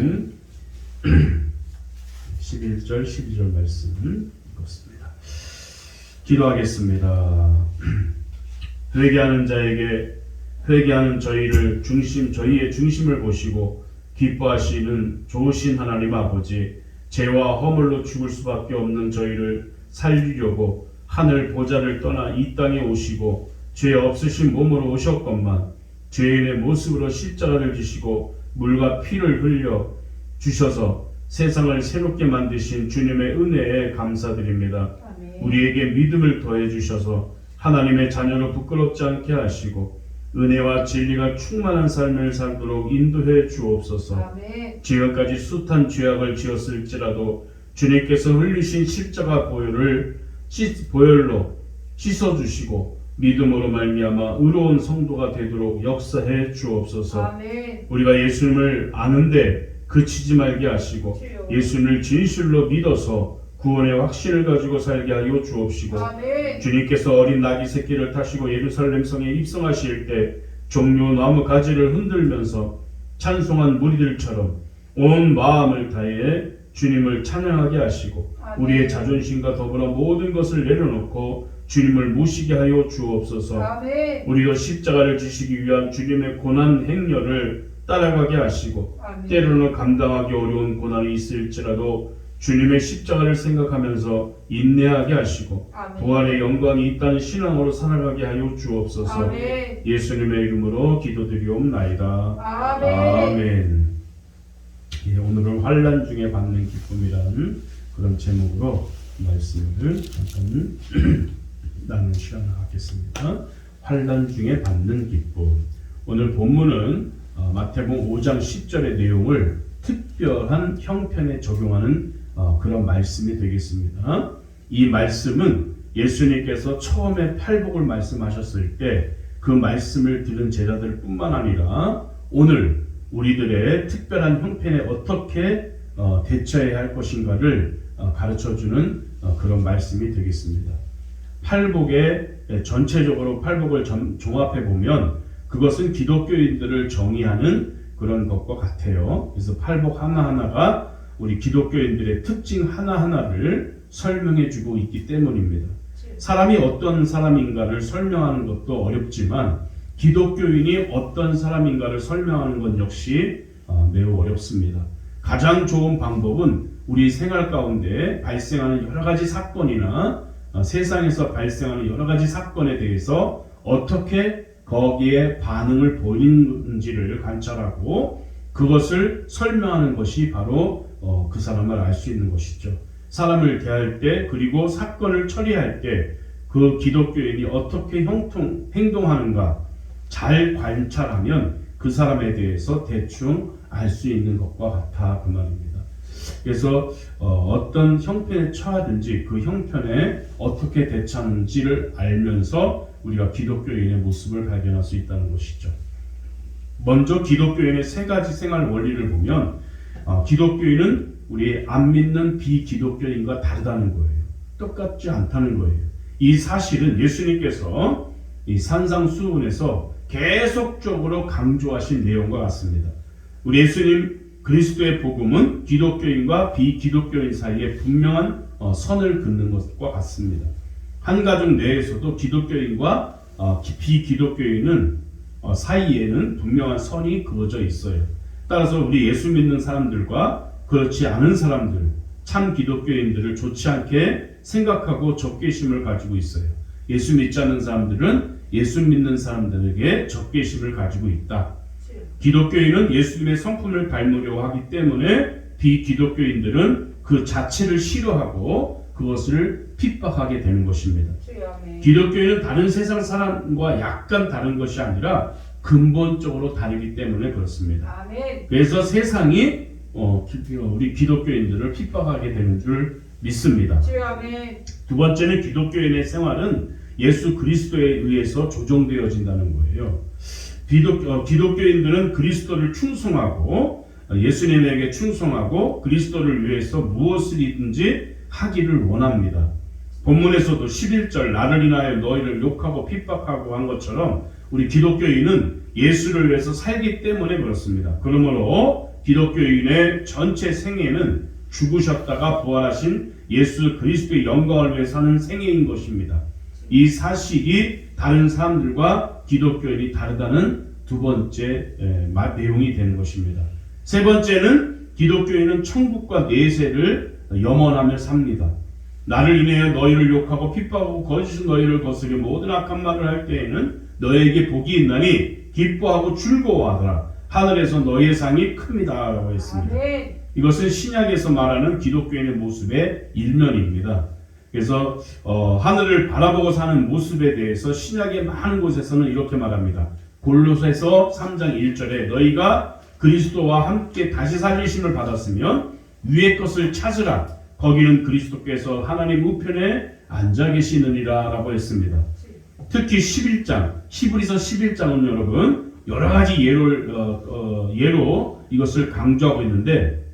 아멘. 11절 12절 말씀 읽었습니다. 기도하겠습니다. 회개하는 자에게 회개하는 저희를 중심 저희의 중심을 보시고 기뻐하시는 좋으신 하나님 아버지 죄와 허물로 죽을 수밖에 없는 저희를 살리려고 하늘 보좌를 떠나 이 땅에 오시고 죄 없으신 몸으로 오셨건만 죄인의 모습으로 십자가를 지시고 물과 피를 흘려 주셔서 세상을 새롭게 만드신 주님의 은혜에 감사드립니다. 아멘. 우리에게 믿음을 더해 주셔서 하나님의 자녀로 부끄럽지 않게 하시고 은혜와 진리가 충만한 삶을 살도록 인도해 주옵소서. 아멘. 지금까지 숱한 죄악을 지었을지라도 주님께서 흘리신 십자가 보혈을 씻- 보혈로 씻어 주시고 믿음으로 말미암아 의로운 성도가 되도록 역사해 주옵소서. 아멘. 우리가 예수님을 아는데 그치지 말게 하시고 주여. 예수님을 진실로 믿어서 구원의 확신을 가지고 살게 하여 주옵시고 아멘. 주님께서 어린 나귀 새끼를 타시고 예루살렘 성에 입성하실 때 종려 나무 가지를 흔들면서 찬송한 무리들처럼 온 마음을 다해 주님을 찬양하게 하시고 아멘. 우리의 자존심과 더불어 모든 것을 내려놓고 주님을 모시게 하여 주옵소서. 아멘. 우리도 십자가를 지시기 위한 주님의 고난 행렬을 따라가게 하시고 아멘. 때로는 감당하기 어려운 고난이 있을지라도 주님의 십자가를 생각하면서 인내하게 하시고 아멘. 부활의 영광이 있다는 신앙으로 살아가게 하여 주옵소서. 아멘. 예수님의 이름으로 기도드리옵나이다. 아멘. 아멘. 예, 오늘은 환란 중에 받는 기쁨이라는 그런 제목으로 말씀을 잠깐 나누는 시간을 갖겠습니다. 환란 중에 받는 기쁨. 오늘 본문은 어, 마태복음 5장 10절의 내용을 특별한 형편에 적용하는 어, 그런 말씀이 되겠습니다. 이 말씀은 예수님께서 처음에 팔복을 말씀하셨을 때 그 말씀을 들은 제자들뿐만 아니라 오늘 우리들의 특별한 형편에 어떻게 어, 대처해야 할 것인가를 어, 가르쳐주는 어, 그런 말씀이 되겠습니다. 팔복의 예, 전체적으로 팔복을 전- 종합해 보면 그것은 기독교인들을 정의하는 그런 것과 같아요. 그래서 팔복 하나하나가 우리 기독교인들의 특징 하나하나를 설명해 주고 있기 때문입니다. 사람이 어떤 사람인가를 설명하는 것도 어렵지만 기독교인이 어떤 사람인가를 설명하는 것 역시 어, 매우 어렵습니다. 가장 좋은 방법은 우리 생활 가운데 발생하는 여러 가지 사건이나 어, 세상에서 발생하는 여러 가지 사건에 대해서 어떻게 거기에 반응을 보이는지를 관찰하고 그것을 설명하는 것이 바로 어, 그 사람을 알 수 있는 것이죠. 사람을 대할 때 그리고 사건을 처리할 때 그 기독교인이 어떻게 형통 행동하는가 잘 관찰하면 그 사람에 대해서 대충 알 수 있는 것과 같아 그 말입니다. 그래서 어, 떤 형편에 처하든지 그 형편에 어떻게 대처하는지를 알면서 우리가 기독교인의 모습을 발견할 수 있다는 것이죠. 먼저 기독교인의 세 가지 생활 원리를 보면 어, 기독교인은 우리 안 믿는 비기독교인과 다르다는 거예요. 똑같지 않다는 거예요. 이 사실은 예수님께서 이 산상수훈에서 계속적으로 강조하신 내용과 같습니다. 우리 예수님 그리스도의 복음은 기독교인과 비기독교인 사이에 분명한 어, 선을 긋는 것과 같습니다. 한 가족 내에서도 기독교인과 어, 기- 비기독교인은 어, 사이에는 분명한 선이 그어져 있어요. 따라서 우리 예수 믿는 사람들과 그렇지 않은 사람들, 참 기독교인들을 좋지 않게 생각하고 적개심을 가지고 있어요. 예수 믿지 않는 사람들은 예수 믿는 사람들에게 적개심을 가지고 있다. 기독교인은 예수님의 성품을 닮으려고 하기 때문에 비기독교인들은 그 자체를 싫어하고 그것을 핍박하게 되는 것입니다. 기독교인은 다른 세상 사람과 약간 다른 것이 아니라 근본적으로 다르기 때문에 그렇습니다. 그래서 세상이 어, 기- 우리 기독교인들을 핍박하게 되는 줄 믿습니다. 두 번째는 기독교인의 생활은 예수 그리스도에 의해서 조정되어진다는 거예요. 기독, 어, 기독교인들은 그리스도를 충성하고 어, 예수님에게 충성하고 그리스도를 위해서 무엇이든지 하기를 원합니다. 본문에서도 11절 나를 인하여 너희를 욕하고 핍박하고 한 것처럼 우리 기독교인은 예수를 위해서 살기 때문에 그렇습니다. 그러므로 기독교인의 전체 생애는 죽으셨다가 부활하신 예수 그리스도의 영광을 위해 사는 생애인 것입니다. 이 사실이 다른 사람들과 기독교인이 다르다는 두 번째 내용이 되는 것입니다. 세 번째는 기독교인은 천국과 내세를 염원하며 삽니다. 나를 인하여 너희를 욕하고 핍박하고 거짓 너희를 거스려 모든 악한 말을 할 때에는 너에게 복이 있나니 기뻐하고 즐거워하더라. 하늘에서 너희의 상이 큽니다 라고 했습니다. 아멘. 이것은 신약에서 말하는 기독교인의 모습의 일면입니다. 그래서 어, 하늘을 바라보고 사는 모습에 대해서 신약의 많은 곳에서는 이렇게 말합니다. 골로새서 3장 1절에 너희가 그리스도와 함께 다시 살리심을 받았으면 위의 것을 찾으라. 거기는 그리스도께서 하나님 우편에 앉아 계시느니라라고 했습니다. 특히 11장, 히브리서 11장은 여러분 여러 가지 예를 어, 어, 예로 이것을 강조하고 있는데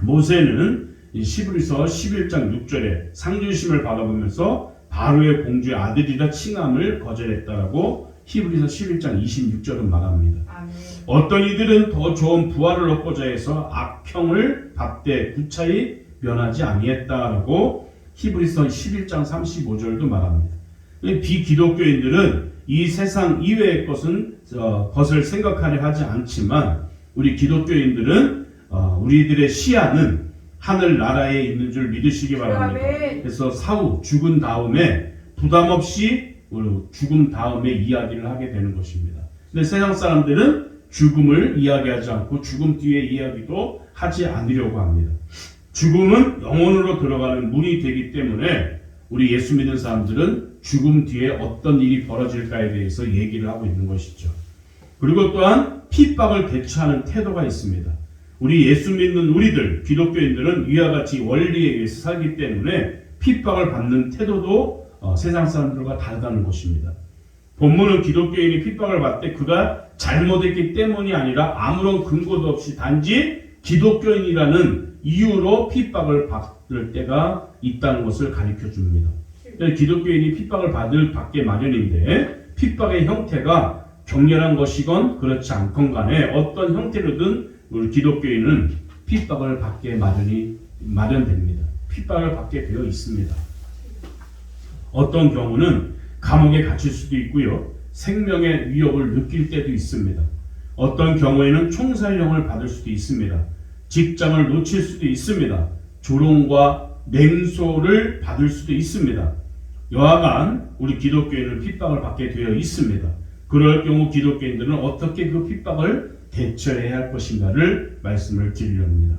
모세는 이 히브리서 11장 6절에 상주심을 받아보면서 바로의 공주의 아들이라 칭함을 거절했다라고 히브리서 11장 26절은 말합니다. 아멘. 어떤 이들은 더 좋은 부활을 얻고자 해서 악형을 받되 구차히 면하지 아니했다라고 히브리서 11장 35절도 말합니다. 이 비기독교인들은 이 세상 이외의 것은 어, 것을 생각하려 하지 않지만 우리 기독교인들은 어, 우리들의 시야는 하늘 나라에 있는 줄 믿으시기 바랍니다. 그래서 사후 죽은 다음에 부담 없이 죽음 다음에 이야기를 하게 되는 것입니다. 근데 세상 사람들은 죽음을 이야기하지 않고 죽음 뒤에 이야기도 하지 않으려고 합니다. 죽음은 영혼으로 들어가는 문이 되기 때문에 우리 예수 믿는 사람들은 죽음 뒤에 어떤 일이 벌어질까에 대해서 얘기를 하고 있는 것이죠. 그리고 또한 핍박을 대처하는 태도가 있습니다. 우리 예수 믿는 우리들 기독교인들은 위와 같이 원리에 의해서 살기 때문에 핍박을 받는 태도도 어, 세상 사람들과 다르다는 것입니다. 본문은 기독교인이 핍박을 받되 그가 잘못했기 때문이 아니라 아무런 근거도 없이 단지 기독교인이라는 이유로 핍박을 받을 때가 있다는 것을 가르쳐 줍니다. 기독교인이 핍박을 받을 받게 마련인데 핍박의 형태가 격렬한 것이건 그렇지 않건 간에 어떤 형태로든 우리 기독교인은 핍박을 받게 마련이 마련됩니다. 핍박을 받게 되어 있습니다. 어떤 경우는 감옥에 갇힐 수도 있고요. 생명의 위협을 느낄 때도 있습니다. 어떤 경우에는 총살령을 받을 수도 있습니다. 직장을 놓칠 수도 있습니다. 조롱과 냉소를 받을 수도 있습니다. 여하간 우리 기독교인은 핍박을 받게 되어 있습니다. 그럴 경우 기독교인들은 어떻게 그 핍박을 대처해야 할 것인가를 말씀을 드리렵니다.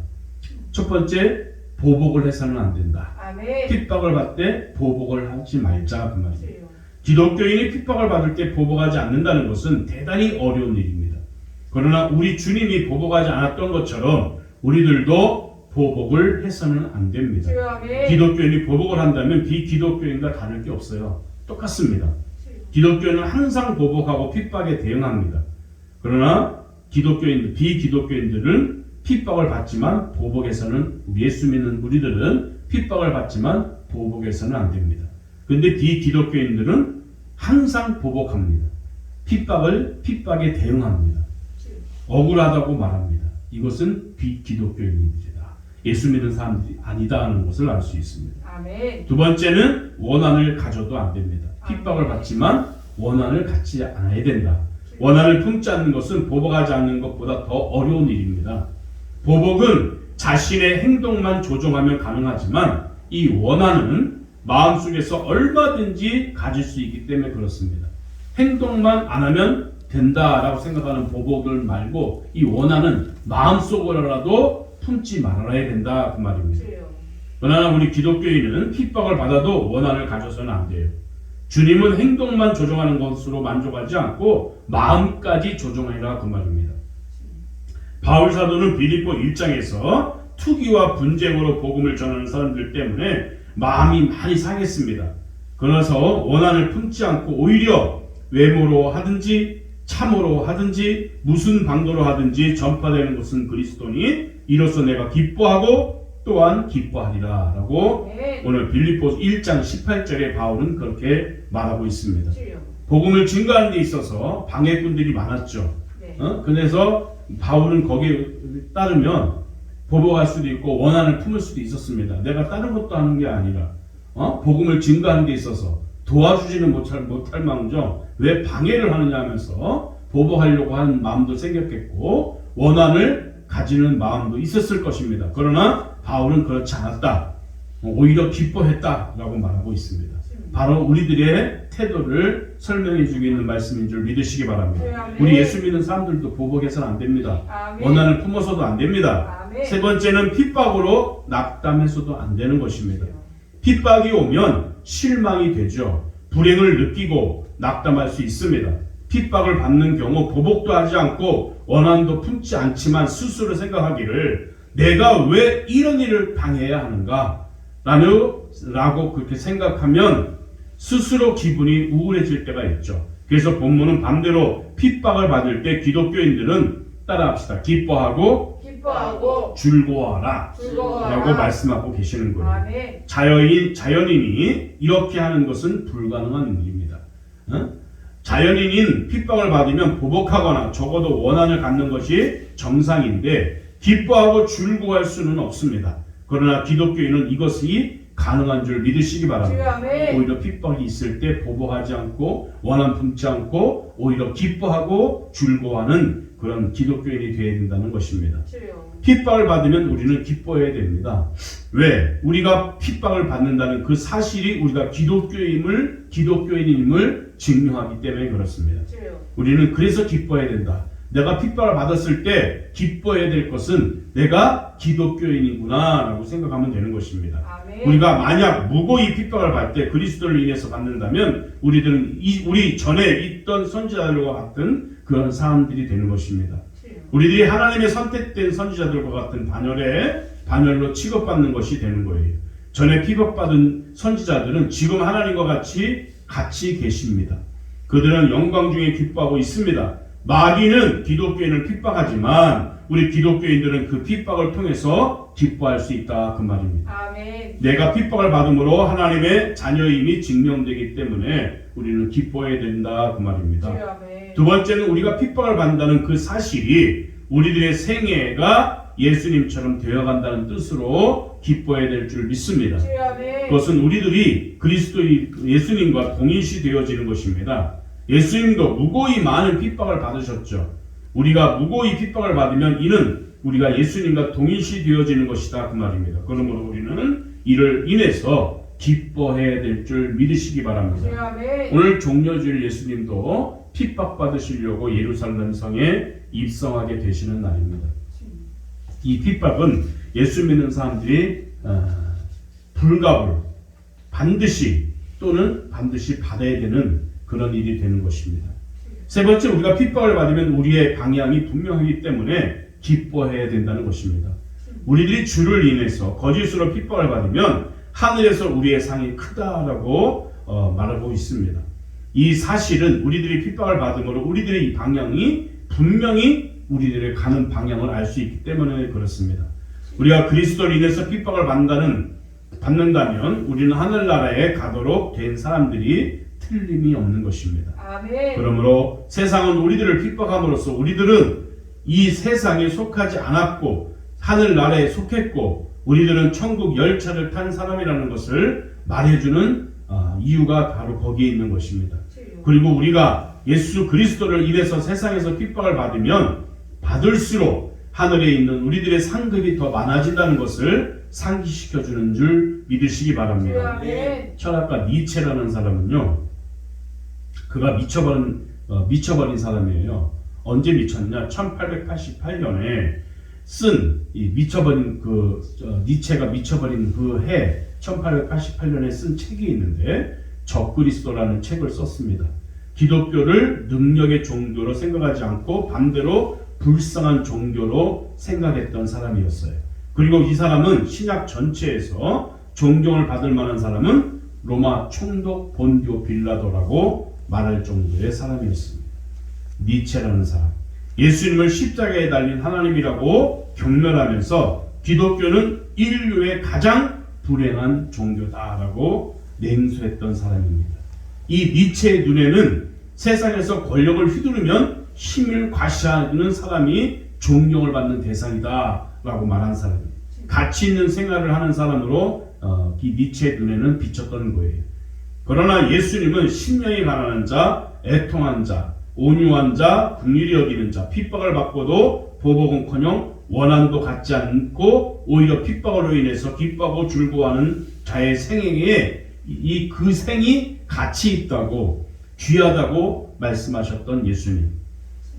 첫 번째, 보복을 해서는 안 된다. 아멘. 핍박을 받되 보복을 하지 말자 그 말이에요. 그래요. 기독교인이 핍박을 받을 때 보복하지 않는다는 것은 대단히 어려운 일입니다. 그러나 우리 주님이 보복하지 않았던 것처럼 우리들도 보복을 해서는 안 됩니다. 아멘. 기독교인이 보복을 한다면 비기독교인과 다를 게 없어요. 똑같습니다. 기독교인은 항상 보복하고 핍박에 대응합니다. 그러나 기독교인, 비기독교인들은 핍박을 받지만 보복에서는 예수 믿는 우리들은 핍박을 받지만 보복에서는 안 됩니다. 그런데 비기독교인들은 항상 보복합니다. 핍박을 핍박에 대응합니다. 억울하다고 말합니다. 이것은 비기독교인들이다. 예수 믿는 사람들이 아니다 하는 것을 알 수 있습니다. 아멘. 두 번째는 원한을 가져도 안 됩니다. 핍박을 받지만 원한을 갖지 않아야 된다. 원한을 품지 않는 것은 보복하지 않는 것보다 더 어려운 일입니다. 보복은 자신의 행동만 조종하면 가능하지만 이 원한은 마음속에서 얼마든지 가질 수 있기 때문에 그렇습니다. 행동만 안 하면 된다라고 생각하는 보복을 말고 이 원한은 마음속으로라도 품지 말아야 된다 그 말입니다. 그러나 우리 기독교인은 핍박을 받아도 원한을 가져서는 안 돼요. 주님은 행동만 조종하는 것으로 만족하지 않고 마음까지 조종하라 그 말입니다. 바울 사도는 빌립보 1장에서 투기와 분쟁으로 복음을 전하는 사람들 때문에 마음이 많이 상했습니다. 그래서 원한을 품지 않고 오히려 외모로 하든지 참으로 하든지 무슨 방도로 하든지 전파되는 것은 그리스도니 이로써 내가 기뻐하고 또한 기뻐하리라 라고 아멘. 오늘 빌립보 1장 18절에 바울은 그렇게 말하고 있습니다. 주여. 복음을 증거하는 데 있어서 방해꾼들이 많았죠. 네. 어? 그래서 바울은 거기에 따르면 보복할 수도 있고 원한을 품을 수도 있었습니다. 내가 다른 것도 하는 게 아니라 어? 복음을 증거하는 데 있어서 도와주지는 못할 못할 망정 왜 방해를 하느냐 하면서 보복하려고 하는 마음도 생겼겠고 원한을 가지는 마음도 있었을 것입니다. 그러나 바울은 그렇지 않았다. 오히려 기뻐했다라고 말하고 있습니다. 바로 우리들의 태도를 설명해 주고 있는 말씀인 줄 믿으시기 바랍니다. 우리 예수 믿는 사람들도 보복해서는 안 됩니다. 원한을 품어서도 안 됩니다. 세 번째는 핍박으로 낙담해서도 안 되는 것입니다. 핍박이 오면 실망이 되죠. 불행을 느끼고 낙담할 수 있습니다. 핍박을 받는 경우 보복도 하지 않고 원한도 품지 않지만 스스로 생각하기를 내가 왜 이런 일을 당해야 하는가? 라고, 라고 그렇게 생각하면 스스로 기분이 우울해질 때가 있죠. 그래서 본문은 반대로 핍박을 받을 때 기독교인들은 따라합시다. 기뻐하고 기뻐하고 즐거워하라. 즐거워하라. 라고 말씀하고 계시는 거예요. 아멘. 자연인, 자연인이 이렇게 하는 것은 불가능한 일입니다. 어? 자연인인 핍박을 받으면 보복하거나 적어도 원한을 갖는 것이 정상인데 기뻐하고 즐거워할 수는 없습니다. 그러나 기독교인은 이것이 가능한 줄 믿으시기 바랍니다. 오히려 핍박이 있을 때 보복하지 않고 원한 품지 않고 오히려 기뻐하고 즐거워하는 그런 기독교인이 되어야 된다는 것입니다. 핍박을 받으면 우리는 기뻐해야 됩니다. 왜? 우리가 핍박을 받는다는 그 사실이 우리가 기독교임을 기독교인임을 증명하기 때문에 그렇습니다. 우리는 그래서 기뻐해야 된다. 내가 핍박을 받았을 때 기뻐해야 될 것은 내가 기독교인이구나라고 생각하면 되는 것입니다. 아멘. 우리가 만약 무고히 핍박을 받을 때 그리스도를 인해서 받는다면 우리들은 이, 우리 전에 있던 선지자들과 같은 그런 사람들이 되는 것입니다. 주여. 우리들이 하나님의 선택된 선지자들과 같은 반열에 반열로 취급받는 것이 되는 거예요. 전에 핍박받은 선지자들은 지금 하나님과 같이 같이 계십니다. 그들은 영광 중에 기뻐하고 있습니다. 마귀는 기독교인을 핍박하지만 우리 기독교인들은 그 핍박을 통해서 기뻐할 수 있다 그 말입니다. 아멘. 내가 핍박을 받음으로 하나님의 자녀임이 증명되기 때문에 우리는 기뻐해야 된다 그 말입니다. 주여. 두 번째는 우리가 핍박을 받는다는 그 사실이 우리들의 생애가 예수님처럼 되어간다는 뜻으로 기뻐해야 될 줄 믿습니다. 주여 아멘. 그것은 우리들이 그리스도 예수님과 동일시 되어지는 것입니다. 예수님도 무고히 많은 핍박을 받으셨죠. 우리가 무고히 핍박을 받으면 이는 우리가 예수님과 동일시 되어지는 것이다 그 말입니다. 그러므로 우리는 이를 인해서 기뻐해야 될 줄 믿으시기 바랍니다. 오늘 종려주일 예수님도 핍박 받으시려고 예루살렘 성에 입성하게 되시는 날입니다. 이 핍박은 예수 믿는 사람들이 어, 불가불 반드시 또는 반드시 받아야 되는 그런 일이 되는 것입니다. 세 번째 우리가 핍박을 받으면 우리의 방향이 분명하기 때문에 기뻐해야 된다는 것입니다. 우리들이 주를 인해서 거짓으로 핍박을 받으면 하늘에서 우리의 상이 크다라고 어, 말하고 있습니다. 이 사실은 우리들이 핍박을 받음으로 우리들의 이 방향이 분명히 우리들의 가는 방향을 알 수 있기 때문에 그렇습니다. 우리가 그리스도를 인해서 핍박을 받는다는 받는다면 우리는 하늘나라에 가도록 된 사람들이 틀림이 없는 것입니다. 아멘. 그러므로 세상은 우리들을 핍박함으로써 우리들은 이 세상에 속하지 않았고 하늘나라에 속했고 우리들은 천국 열차를 탄 사람이라는 것을 말해주는 아, 이유가 바로 거기에 있는 것입니다. 그리고 우리가 예수 그리스도를 인해서 세상에서 핍박을 받으면 받을수록 하늘에 있는 우리들의 상급이 더 많아진다는 것을 상기시켜 주는 줄 믿으시기 바랍니다. 철학가 니체라는 사람은요, 그가 미쳐버린 어, 미쳐버린 사람이에요. 언제 미쳤냐? 1888년에 쓴 이 미쳐버린 그 어, 니체가 미쳐버린 그 해 1888년에 쓴 책이 있는데 적그리스도라는 책을 썼습니다. 기독교를 능력의 종교로 생각하지 않고 반대로 불쌍한 종교로 생각했던 사람이었어요. 그리고 이 사람은 신약 전체에서 존경을 받을 만한 사람은 로마 총독 본디오 빌라도라고 말할 정도의 사람이었습니다. 니체라는 사람. 예수님을 십자가에 달린 하나님이라고 경멸하면서 기독교는 인류의 가장 불행한 종교다라고 맹수했던 사람입니다. 이 니체의 눈에는 세상에서 권력을 휘두르면 힘을 과시하는 사람이 존경을 받는 대상이다라고 말한 사람이에요. 가치 있는 생활을 하는 사람으로 어, 이 니체의 눈에는 비쳤던 거예요. 그러나 예수님은 심령이 가난한 자, 애통한 자, 온유한 자, 긍휼히 여기는 자, 핍박을 받고도 보복은커녕 원한도 갖지 않고 오히려 핍박으로 인해서 기뻐하고 즐거워하는 자의 생애에 이 그 생이 가치 있다고 귀하다고 말씀하셨던 예수님.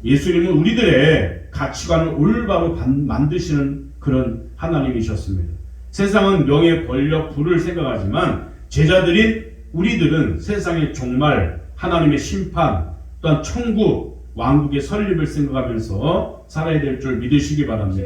예수님은 우리들의 가치관을 올바로 반- 만드시는 그런 하나님이셨습니다. 세상은 명예, 권력, 부를 생각하지만 제자들인 우리들은 세상의 종말, 하나님의 심판, 또한 천국, 왕국의 설립을 생각하면서 살아야 될 줄 믿으시기 바랍니다.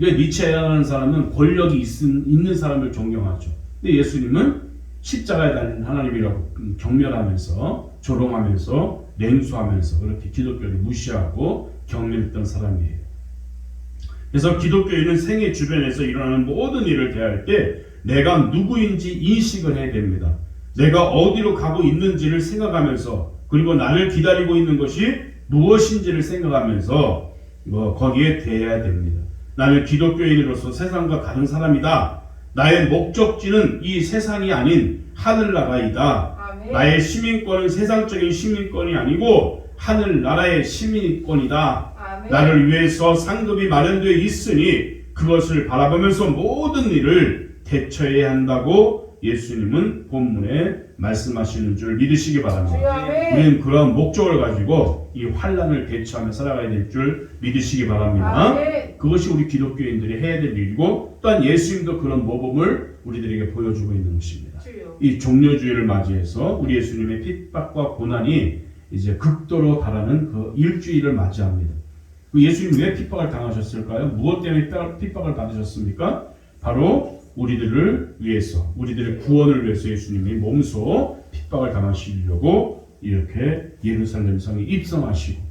왜 니체라는 사람은 권력이 있, 있는 사람을 존경하죠. 근데 예수님은 십자가에 달린 하나님이라고 경멸하면서 조롱하면서 냉소하면서 그렇게 기독교를 무시하고 경멸했던 사람이에요. 그래서 기독교인은 생애 주변에서 일어나는 모든 일을 대할 때 내가 누구인지 인식을 해야 됩니다. 내가 어디로 가고 있는지를 생각하면서 그리고 나를 기다리고 있는 것이 무엇인지를 생각하면서 뭐 거기에 대해야 됩니다. 나는 기독교인으로서 세상과 다른 사람이다. 나의 목적지는 이 세상이 아닌 하늘나라이다. 아멘. 나의 시민권은 세상적인 시민권이 아니고 하늘나라의 시민권이다. 아멘. 나를 위해서 상급이 마련되어 있으니 그것을 바라보면서 모든 일을 대처해야 한다고 예수님은 본문에 말씀하시는 줄 믿으시기 바랍니다. 우리는 그런 목적을 가지고 이 환란을 대처하며 살아가야 될 줄 믿으시기 바랍니다. 그것이 우리 기독교인들이 해야 될 일이고 또한 예수님도 그런 모범을 우리들에게 보여주고 있는 것입니다. 이 종료주의를 맞이해서 우리 예수님의 핍박과 고난이 이제 극도로 달하는 그 일주일을 맞이합니다. 그 예수님 왜 핍박을 당하셨을까요? 무엇 때문에 핍박- 핍박을 받으셨습니까? 바로 우리들을 위해서, 우리들의 구원을 위해서 예수님이 몸소 핍박을 당하시려고 이렇게 예루살렘 성에 입성하시고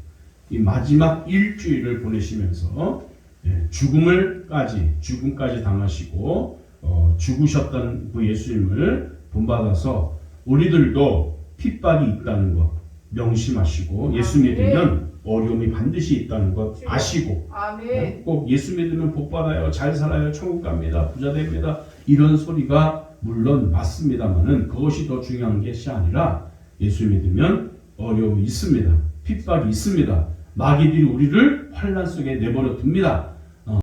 이 마지막 일주일을 보내시면서 예, 죽음을까지 죽음까지 당하시고 어, 죽으셨던 그 예수님을 본받아서 우리들도 핍박이 있다는 것 명심하시고 예수 믿으면 어려움이 반드시 있다는 것 아시고 아멘. 꼭 예수 믿으면 복 받아요. 잘 살아요. 천국 갑니다. 부자 됩니다. 이런 소리가 물론 맞습니다만은 그것이 더 중요한 것이 아니라 예수 믿으면 어려움이 있습니다. 핍박이 있습니다. 마귀들이 우리를 환란 속에 내버려 둡니다